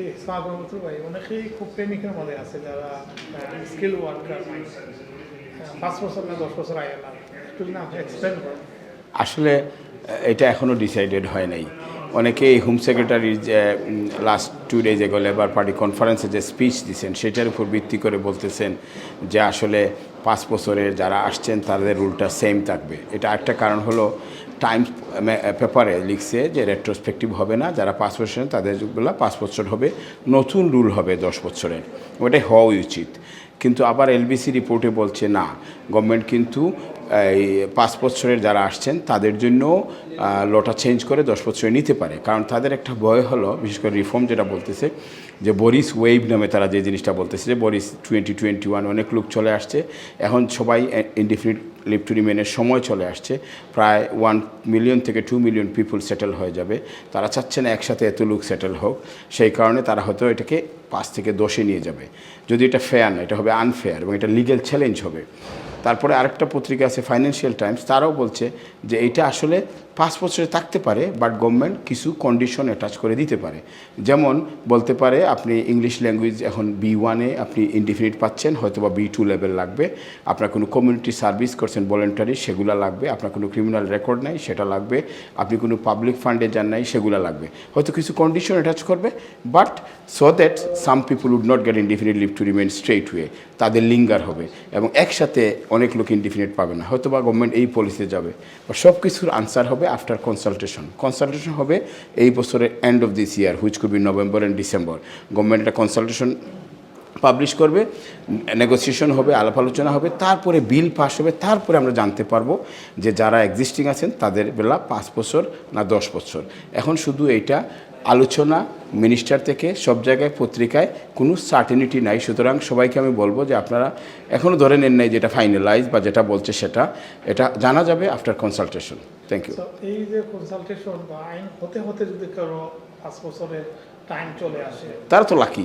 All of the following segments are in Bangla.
জি সাগর অনেকেই খুব প্রেমিকের মধ্যে আছে যারা স্কিল ওয়ার্কার পাঁচ বছর না দশ বছর আগে না, একটু না এক্সপ্লেন আসলে এটা এখনও ডিসাইডেড হয় নাই। অনেকেই হোম সেক্রেটারির যে last two days ago labour party কনফারেন্সে যে স্পিচ দিচ্ছেন সেটার উপর ভিত্তি করে বলতেছেন যে আসলে পাঁচ বছরের যারা আসছেন, তাদের রুলটা সেম থাকবে। এটা একটা কারণ হলো টাইমস পেপারে লিখছে যে রেট্রোস্পেক্টিভ হবে না, যারা পাঁচ বছর তাদেরগুলো পাঁচ বছর হবে, নতুন রুল হবে দশ বছরের। ওটাই হওয়াই উচিত। কিন্তু আবার এলবিসি রিপোর্টে বলছে না। গভর্নমেন্ট কিন্তু এই পাঁচ বছরের যারা আসছেন, তাদের জন্য লটা চেঞ্জ করে দশ বছরে নিতে পারে। কারণ তাদের একটা ভয় হলো, বিশেষ করে রিফর্ম যেটা বলতেছে, যে বরিস ওয়েভ নামে তারা যে জিনিসটা বলতেছে, যে বরিস টোয়েন্টি টোয়েন্টি ওয়ান অনেক লোক চলে আসছে। এখন সবাই ইনডিফিনিট লিভ টু রিমেনের সময় চলে আসছে। প্রায় ওয়ান মিলিয়ন থেকে টু মিলিয়ন পিপুল সেটেল হয়ে যাবে। তারা চাচ্ছে না একসাথে এত লোক সেটেল হোক। সেই কারণে তারা হয়তো এটাকে পাঁচ থেকে দশে নিয়ে যাবে। যদি এটা ফেয়ার না, এটা হবে আনফেয়ার এবং এটা লিগ্যাল চ্যালেঞ্জ হবে। তারপরে আরেকটা পত্রিকা আছে ফাইন্যান্সিয়াল টাইমস তারাও বলছে যে এটা আসলে পাঁচ বছরে থাকতে পারে বাট গভর্নমেন্ট কিছু কন্ডিশন অ্যাটাচ করে দিতে পারে। যেমন বলতে পারে, আপনি ইংলিশ ল্যাঙ্গুয়েজ এখন বি ওয়ানে আপনি ইনডিফিনিট পাচ্ছেন হয়তো বা বি টু লেভেল লাগবে। আপনার কোনো কমিউনিটি সার্ভিস করছেন ভলেন্টারি সেগুলো লাগবে। আপনার কোনো ক্রিমিনাল রেকর্ড নাই, সেটা লাগবে। আপনি কোনো পাবলিক ফান্ডে যান নাই, সেগুলো লাগবে। হয়তো কিছু কন্ডিশন অ্যাটাচ করবে but so that some people would not get indefinite leave to remain straight way তাদের লিঙ্গার হবে। এবং একসাথে অনেক লোক ইনডিফিনিট পাবে না। হয়তো বা গভর্নমেন্ট এই পলিসিতে যাবে। বা সব কিছুর আনসার হবে আফটার কনসালটেশন কনসালটেশন হবে এই বছরের end of this year which could be November and December government একটা কনসালটেশন পাবলিশ করবে নেগোসিয়েশন হবে, আলাপ আলোচনা হবে, তারপরে বিল পাস হবে, তারপরে আমরা জানতে পারব যে যারা এক্সিস্টিং আছেন, তাদের বেলা পাঁচ বছর না দশ বছর। এখন শুধু এইটা আলোচনা মিনিস্টার থেকে সব জায়গায় পত্রিকায় কোনো সার্টেনিটি নাই। সুতরাং সবাইকে আমি বলব যে আপনারা এখনও ধরে নেন নাই যেটা ফাইনালাইজ বা যেটা বলছে সেটা। এটা জানা যাবে আফটার কনসালটেশন থ্যাংক ইউ এই যে কনসালটেশন বা আইন হতে হতে যদি কারও পাঁচ বছরের তারা তো লাকি।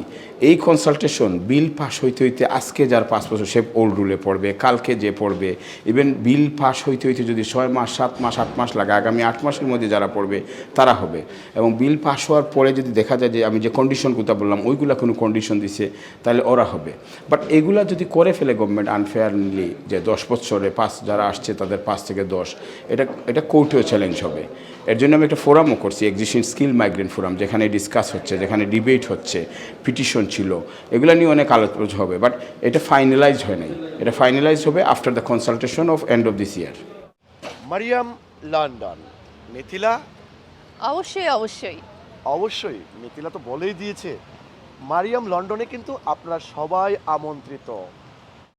এই কনসালটেশন বিল পাস হইতে হইতে আজকে যার পাঁচ বছর, সে ওল্ড রুলে পড়বে, কালকে যে পড়বে। ইভেন বিল পাস হইতে হইতে যদি ছয় মাস, সাত মাস, আট মাস লাগে, আগামী আট মাসের মধ্যে যারা পড়বে, তারা হবে। এবং বিল পাস হওয়ার পরে যদি দেখা যায় যে আমি যে কন্ডিশন কথা বললাম, ওইগুলা কোনো কন্ডিশন দিছে, তাহলে ওরা হবে। বাট এগুলা যদি করে ফেলে গভর্নমেন্ট আনফেয়ারলি যে দশ বছরে পাঁচ যারা আসছে, তাদের পাঁচ থেকে দশ, এটা এটা কোর্টেও চ্যালেঞ্জ হবে। এর জন্য আমি একটা ফোরামও করছি এক্সিস্টিং স্কিল মাইগ্রেন্ট ফোরাম যেখানে ডিসকাস হচ্ছে যেখানে ডিবেট হচ্ছে পিটিশন ছিল এগুলো নিয়ে অনেক আলোচ হবে বাট এটা ফাইনালাইজ হয় নাই। এটা ফাইনালাইজ হবে after the consultation of end of this year Mariam London Mithila? অবশ্যই অবশ্যই। অবশ্যই মিথিলা তো বলেই দিয়েছে। মারিয়াম লন্ডনে কিন্তু আপনারা সবাই আমন্ত্রিত।